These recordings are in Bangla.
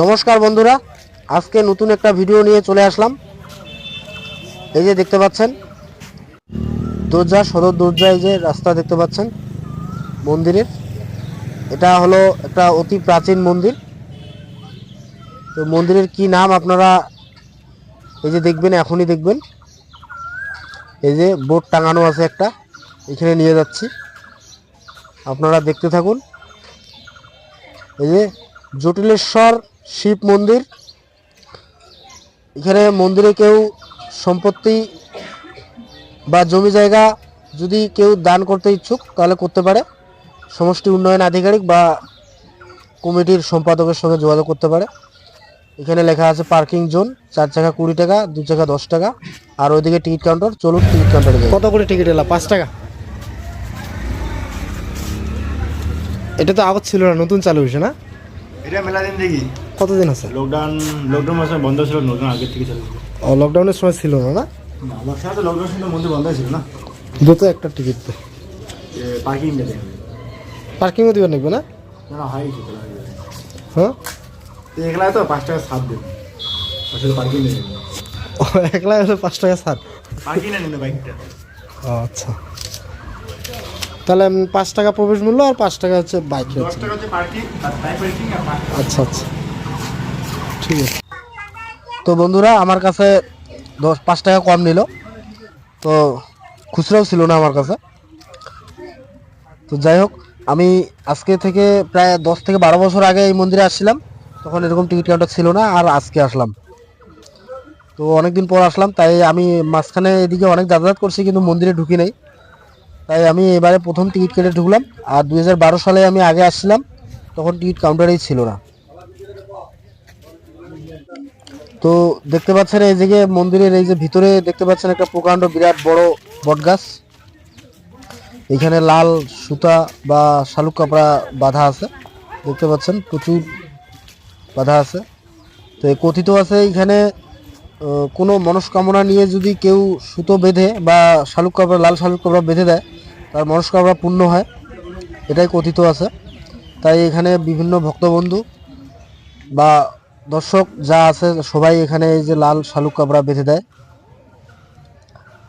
নমস্কার বন্ধুরা, আজকে নতুন একটা ভিডিও নিয়ে চলে আসলাম। এই যে দেখতে পাচ্ছেন, দরজা, সদর দরজা, এই যে রাস্তা দেখতে পাচ্ছেন, মন্দিরের। এটা হলো একটা অতি প্রাচীন মন্দির। তো মন্দিরের কি নাম আপনারা এই যে দেখবেন, এখনই দেখবেন। এই যে বোর্ড টাঙানো আছে একটা, এখানে নিয়ে যাচ্ছি। আপনারা দেখতে থাকুন। এই যে জটিলেশ্বর শিব মন্দির। এখানে মন্দিরে কেউ সম্পত্তি বা জমি জায়গা যদি কেউ দান করতে ইচ্ছুক, তাহলে করতে পারে। সমষ্টি উন্নয়ন আধিকারিক বা কমিটির সম্পাদকের সঙ্গে যোগাযোগ করতে পারে। এখানে লেখা আছে, পার্কিং জোন, চার চাকা কুড়ি টাকা, দু চাকা দশ টাকা। আর ওইদিকে টিকিট কাউন্টার, চলুন টিকিট কাউন্টারে কত করে টিকিট এলা? পাঁচ টাকা? এটা তো আগত ছিল না, নতুন চালু হয়েছে না? এটা মেলা দিন দেখি। কতদিন আছে? লকডাউন লকডাউন মাসে বন্ধ ছিল লকডাউন আগের থেকে চালু ছিল। ও লকডাউনের সময় ছিল না না? লকডাউন তো লকডাউন সময় মন্দির বন্ধ ছিল না। দুটো একটা টিকিট পার্কিং দিতে হবে পার্কিংও দিবেন নাকবে না? না হয় হয়ে? একলা তো পাঁচ টাকা সাত দেবে। আসলে পার্কিং দেবে। একলা হলে পাঁচ টাকা ছাড়। পার্কিং না বাইকটা আচ্ছা। তাহলে পাঁচ টাকা প্রবেশ মূল্য আর পাঁচ টাকা হচ্ছে বাইক আচ্ছা আচ্ছা। ঠিক আছে। তো বন্ধুরা আমার কাছে দশ পাঁচ টাকা কম নিল। তো খুচরাও ছিল না আমার কাছে। তো যাই হোক আমি আজকে থেকে প্রায় দশ থেকে বারো বছর আগে এই মন্দিরে আসছিলাম। তখন এরকম টিকিট কাউন্টার ছিল না আর আজকে আসলাম। তো অনেকদিন পর আসলাম তাই আমি মাঝখানে এদিকে অনেক যাতায়াত করছি কিন্তু মন্দিরে ঢুকি নাই। তাই আমি এবারে প্রথম টিকিট কেটে ঢুকলাম। আর দুই হাজার বারো সালে আমি আগে আসছিলাম, তখন টিকিট কাউন্টারেই ছিল না। তো দেখতে পাচ্ছেন এই যে মন্দিরের এই যে ভিতরে দেখতে পাচ্ছেন একটা প্রকাণ্ড বিরাট বড় বটগাছ। এখানে লাল সুতা বা শালুক কাপড়া বাঁধা আছে, দেখতে পাচ্ছেন প্রচুর বাঁধা আছে। তো কথিত আছে এখানে কোনো মনস্কামনা নিয়ে যদি কেউ সুতো বেঁধে বা শালুক কাপড়া, লাল শালুক কাপড়া বেঁধে দেয় তার মনস্কামনা পূর্ণ হয় এটাই কথিত আছে। তাই এখানে বিভিন্ন ভক্তবন্ধু বা দর্শক যা আছে সবাই এখানে এই যে লাল শালুক কাপড়া বেঁধে দেয়।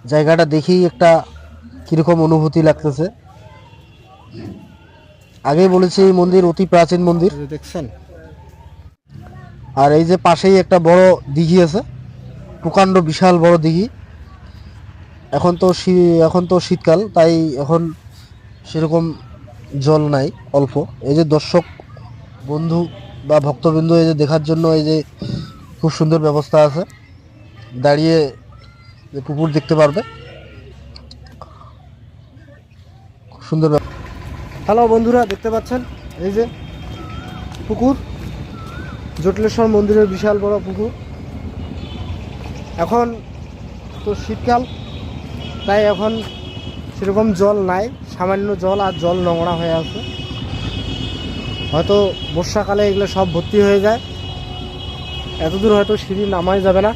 জায়গাটা দেখেই একটা কীরকম অনুভূতি লাগতেছে। আগেই বলেছি এই মন্দির অতি প্রাচীন মন্দির। দেখছেন? আর এই যে পাশেই একটা বড় দিঘি আছে প্রকাণ্ড বিশাল বড় দিঘি। এখন তো এখন তো শীতকাল, তাই এখন সেরকম জল নাই, অল্প। এই যে দর্শক বন্ধু বা ভক্তবিন্দু এই যে দেখার জন্য এই যে খুব সুন্দর ব্যবস্থা আছে। দাঁড়িয়ে পুকুর দেখতে পারবে। খুব সুন্দর হ্যালো বন্ধুরা, দেখতে পাচ্ছেন? এই যে পুকুর, জটিলেশ্বর মন্দিরের বিশাল বড় পুকুর। এখন তো শীতকাল তাই এখন সেরকম জল নাই, সামান্য জল আর জল নোংরা হয়ে আছে। হয়তো বর্ষাকালে এগুলো সব ভর্তি হয়ে যায়। এতদূর হয়তো সিঁড়ি নামাই যাবে না।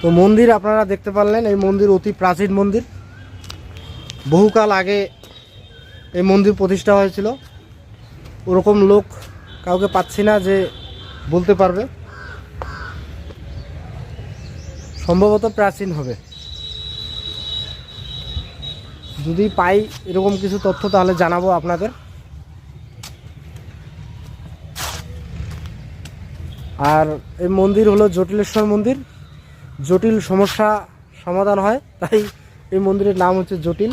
তো মন্দির আপনারা দেখতে পারলেন, এই মন্দির অতি প্রাচীন মন্দির। বহুকাল আগে এই মন্দির প্রতিষ্ঠা হয়েছিল। ওরকম লোক কাউকে পাচ্ছি না যে বলতে পারবে। সম্ভবত প্রাচীন হবে। যদি পাই এরকম কিছু তথ্য, তাহলে জানাব আপনাদের। আর এই মন্দির হলো জটিলেশ্বর মন্দির। জটিল সমস্যা সমাধান হয়, তাই এই মন্দিরের নাম হচ্ছে জটিল।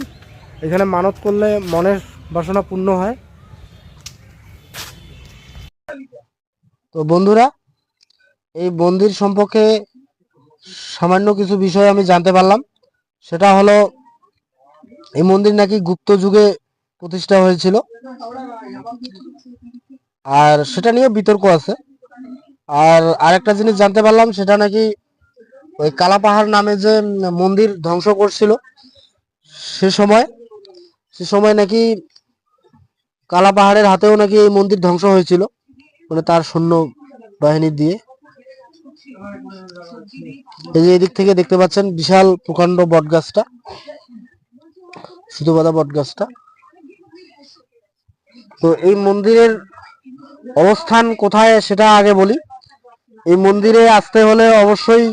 এখানে মানত করলে মনের বাসনা পূর্ণ হয়। তো বন্ধুরা, এই মন্দির সম্পর্কে সামান্য কিছু বিষয় আমি জানতে পারলাম। সেটা হলো, এই মন্দির নাকি গুপ্ত যুগে প্রতিষ্ঠা হয়েছিল। আর সেটা নিয়ে বিতর্ক আছে। আর আরেকটা জিনিস জানতে পারলাম, সেটা নাকি ওই কালাপাহাড় নামে যে মন্দির ধ্বংস করছিল, সে সময় সে সময় নাকি কালাপাহাড়ের হাতেও নাকি এই মন্দির ধ্বংস হয়েছিল মানে তার সৈন্য বাহিনী দিয়ে। এই যে এদিক থেকে দেখতে পাচ্ছেন বিশাল প্রকাণ্ড বট গাছটা সুতোবাদা বট গাছটা তো এই মন্দিরের অবস্থান কোথায় সেটা আগে বলি। এই মন্দিরে আসতে হলে অবশ্যই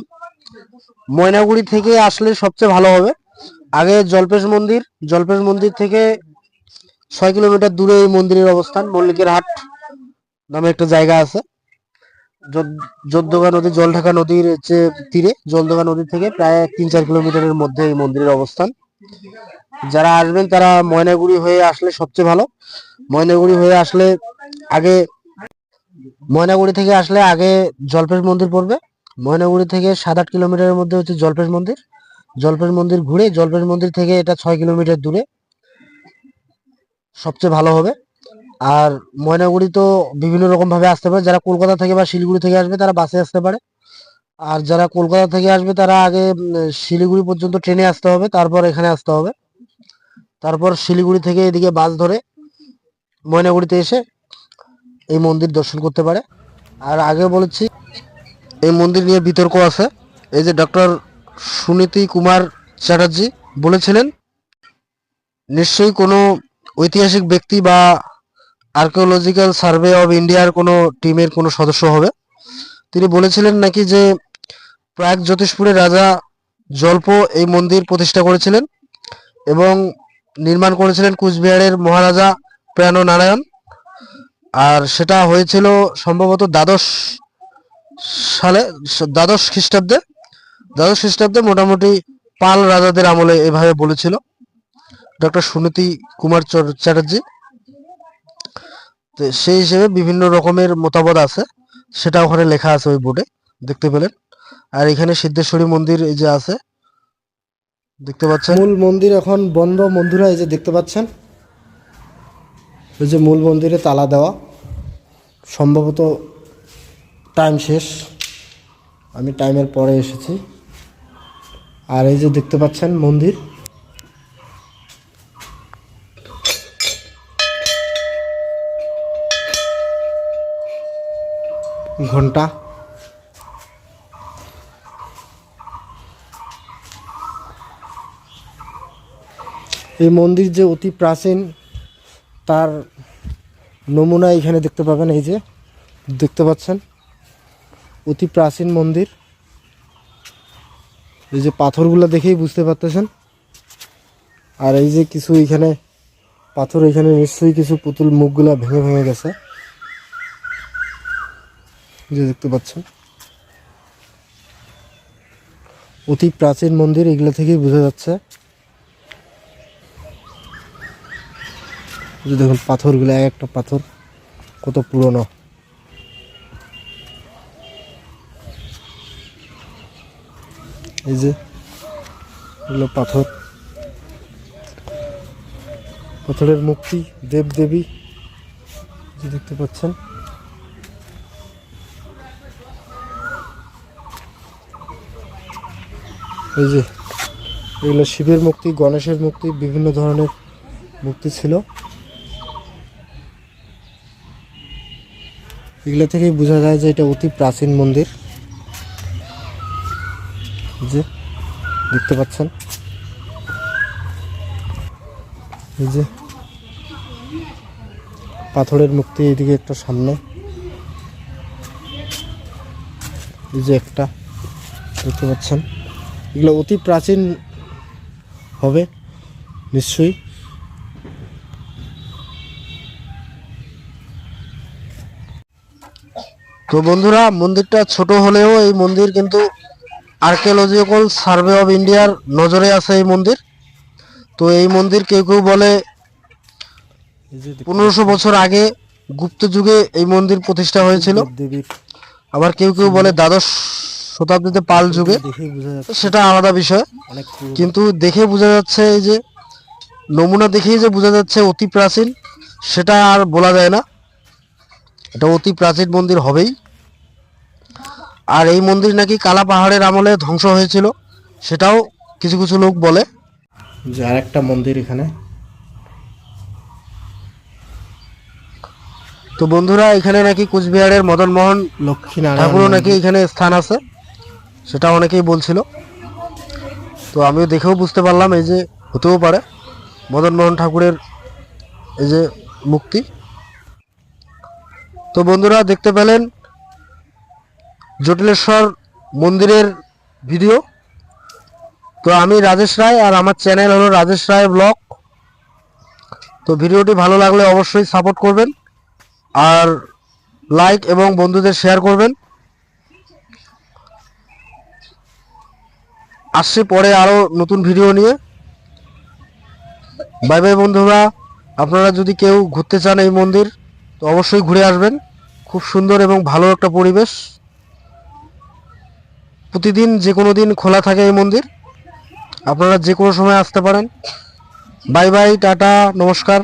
ময়নাগুড়ি থেকে আসলে সবচেয়ে ভালো হবে। আগে জলপেশ মন্দির জলপেশ মন্দির থেকে ছয় কিলোমিটার দূরে এই মন্দিরের অবস্থান, মল্লিকের হাট নামে একটা জায়গা আছে। জোদ্দগা নদী, জলঢাকা নদীর যে তীরে, জলঢাকা নদী থেকে প্রায় তিন চার কিলোমিটারের মধ্যে এই মন্দিরের অবস্থান। যারা আসবেন তারা ময়নাগুড়ি হয়ে আসলে সবচেয়ে ভালো। ময়নাগুড়ি হয়ে আসলে আগে, ময়নাগুড়ি থেকে আসলে আগে জলপেশ মন্দির পড়বে। ময়নাগুড়ি থেকে সাত আট কিলোমিটারের মধ্যে হচ্ছে জলপেশ মন্দির। জলপেশ মন্দির ঘুরে জলপেশ মন্দির থেকে এটা ছয় কিলোমিটার দূরে সবচেয়ে ভালো হবে। আর ময়নাগুড়ি তো বিভিন্ন রকম ভাবে আসতে পারে। যারা কলকাতা থেকে বা শিলিগুড়ি থেকে আসবে তারা বাসে আসতে পারে। আর যারা কলকাতা থেকে আসবে তারা আগে শিলিগুড়ি পর্যন্ত ট্রেনে আসতে হবে, তারপর এখানে আসতে হবে। তারপর শিলিগুড়ি থেকে এদিকে বাস ধরে ময়নাগুড়িতে এসে এই মন্দির দর্শন করতে পারে। আর আগে বলেছি, এই মন্দির নিয়ে বিতর্ক আছে। এই যে ডক্টর সুনীতি কুমার চ্যাটার্জি বলেছিলেন, নিশ্চয়ই কোনো ঐতিহাসিক ব্যক্তি বা আর্কিওলজিক্যাল সার্ভে অব ইন্ডিয়ার কোনো টিমের কোনো সদস্য হবে। তিনি বলেছিলেন নাকি যে প্রাগ জ্যোতিষপুরের রাজা জল্প এই মন্দির প্রতিষ্ঠা করেছিলেন এবং নির্মাণ করেছিলেন কুচবিহারের মহারাজা প্রাণ নারায়ণ আর সেটা হয়েছিল সম্ভবত দ্বাদশ সালে, দ্বাদশ খ্রিস্টাব্দে। দ্বাদশ খ্রিস্টাব্দে মোটামুটি পাল রাজাদের আমলে এভাবে বলেছিল। ডক্টর সুনীতি কুমার চ্যাটার্জি। তো সেই হিসেবে বিভিন্ন রকমের মতামত আছে। সেটা ওখানে লেখা আছে ওই বোর্ডে, দেখতে পেলেন। আর এখানে সিদ্ধেশ্বরী মন্দির এই যে আছে, দেখতে পাচ্ছেন? মূল মন্দির এখন বন্ধ। বন্ধুরা, এই যে দেখতে পাচ্ছেন? এই যে মূল মন্দিরে তালা দেওয়া। সম্ভবত টাইম শেষ। আমি টাইমের পরে এসেছি। আর এই যে দেখতে পাচ্ছেন মন্দির? ঘণ্টা। এই মন্দির যে অতি প্রাচীন, তার নমুনা এখানে দেখতে পাবেন, এই যে দেখতে পাচ্ছেন। অতি প্রাচীন মন্দির। এই যে পাথরগুলো দেখেই বুঝতে পারতেছেন। আর এই যে কিছু এখানে, পাথর এখানে নিশ্চয়ই কিছু পুতুল মুখগুলা ভেঙে ভেঙে গেছে। যে দেখতে পাচ্ছেন। অতি প্রাচীন মন্দির এগুলো থেকেই বোঝা যাচ্ছে। দেখুন পাথরগুলো, এক একটা পাথর কত পুরনো। এই যে এগুলো পাথর। পাথরের মূর্তি দেব দেবী যে দেখতে পাচ্ছেন। এই যে, এগুলো শিবের মূর্তি, গণেশের মূর্তি, বিভিন্ন ধরনের মূর্তি ছিল। এগুলো থেকেই বোঝা যায় যে এটা অতি প্রাচীন মন্দির। যে, দেখতে পাচ্ছেন? এই যে, পাথরের মূর্তি এইদিকে একটা সামনে। এই যে একটা, দেখতে পাচ্ছেন? এগুলো অতি প্রাচীন হবে নিশ্চয়ই। তো বন্ধুরা মন্দিরটা ছোট হলেও এই মন্দির কিন্তু আর্কিওলজিক্যাল সার্ভে অফ ইন্ডিয়ার নজরে আছে এই মন্দির। তো এই মন্দির কেউ কেউ বলে পনেরোশো বছর আগে গুপ্ত যুগে এই মন্দির প্রতিষ্ঠা হয়েছিল। আবার কেউ কেউ বলে দ্বাদশ শতাব্দীতে পাল যুগে সেটা আলাদা বিষয়। কিন্তু দেখে বোঝা যাচ্ছে এই যে নমুনা দেখেই যে বোঝা যাচ্ছে অতি প্রাচীন সেটা আর বলা যায় না। এটা অতি প্রাচীন মন্দির হবেই। আর এই মন্দির নাকি কালা পাহাড়ের আমলে ধ্বংস হয়েছিল সেটাও কিছু কিছু লোক বলে। যে আরেকটা মন্দির এখানে। তো বন্ধুরা এখানে নাকি কুচবিহারের মদন মোহন লক্ষ্মী ঠাকুরও নাকি এখানে স্থান আছে। সেটা অনেকেই বলছিল। তো আমিও দেখেও বুঝতে পারলাম, এই যে হতেও পারে। মদন মোহন ঠাকুরের এই যে মুক্তি। তো বন্ধুরা, দেখতে পেলেন জটিলেশ্বর মন্দিরের ভিডিও। তো আমি রাজেশ রায় আর আমার চ্যানেল হলো রাজেশ রায় ব্লগ। তো ভিডিওটি ভালো লাগলে অবশ্যই সাপোর্ট করবেন। আর লাইক এবং বন্ধুদের শেয়ার করবেন। আসছে পরে আরও নতুন ভিডিও নিয়ে। বাই বাই বন্ধুরা, আপনারা যদি কেউ ঘুরতে চান এই মন্দির, তো অবশ্যই ঘুরে আসবেন। খুব সুন্দর এবং ভালো একটা পরিবেশ। প্রতিদিন যে কোনো দিন খোলা থাকে এই মন্দির। আপনারা যে কোনো সময় আসতে পারেন। বাই বাই, টাটা, নমস্কার।